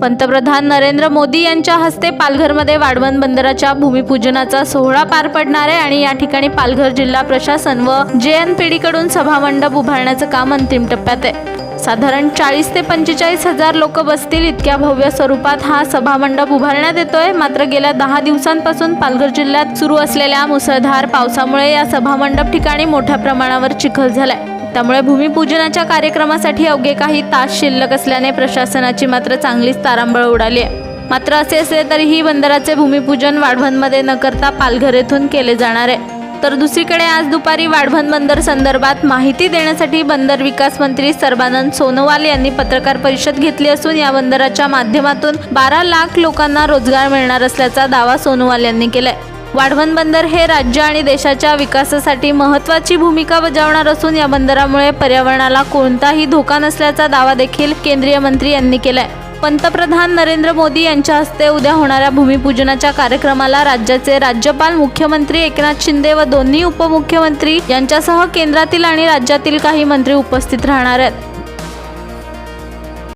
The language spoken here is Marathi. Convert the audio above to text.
पंतप्रधान नरेंद्र मोदी यांच्या हस्ते पालघरमध्ये वाढवण बंदराच्या भूमिपूजनाचा सोहळा पार पडणार आहे आणि या ठिकाणी पालघर जिल्हा प्रशासन व जे एनकडून सभामंडप उभारण्याचं काम अंतिम टप्प्यात आहे. साधारण चाळीस ते पंचेचाळीस हजार लोक बसतील इतक्या भव्य स्वरूपात हा सभामंडप उभारण्यात येतोय. मात्र गेल्या दहा दिवसांपासून पालघर जिल्ह्यात सुरू असलेल्या मुसळधार पावसामुळे या सभामंडप ठिकाणी मोठ्या प्रमाणावर चिखल झालाय. त्यामुळे भूमिपूजनाच्या कार्यक्रमासाठी अवघे काही तास शिल्लक असल्याने प्रशासनाची मात्र चांगलीच तारांबळ उडाली आहे. मात्र असे असले तरीही बंदराचे भूमिपूजन वाढवणमध्ये न करता पालघर येथून केले जाणार आहे. तर दुसरीकडे आज दुपारी वाढवण बंदर संदर्भात माहिती देण्यासाठी बंदर विकास मंत्री सर्बानंद सोनोवाल यांनी पत्रकार परिषद घेतली असून या बंदराच्या माध्यमातून बारा लाख लोकांना रोजगार मिळणार असल्याचा दावा सोनोवाल यांनी केलाय. वाढवण बंदर हे राज्य आणि देशाच्या विकासासाठी महत्त्वाची भूमिका बजावणार असून या बंदरामुळे पर्यावरणाला कोणताही धोका नसल्याचा दावा देखील केंद्रीय मंत्री यांनी केलाय. पंतप्रधान नरेंद्र मोदी यांच्या हस्ते उद्या होणाऱ्या भूमिपूजनाच्या कार्यक्रमाला राज्याचे राज्यपाल मुख्यमंत्री एकनाथ शिंदे व दोन्ही उपमुख्यमंत्री यांच्यासह केंद्रातील आणि राज्यातील काही मंत्री उपस्थित राहणार आहेत.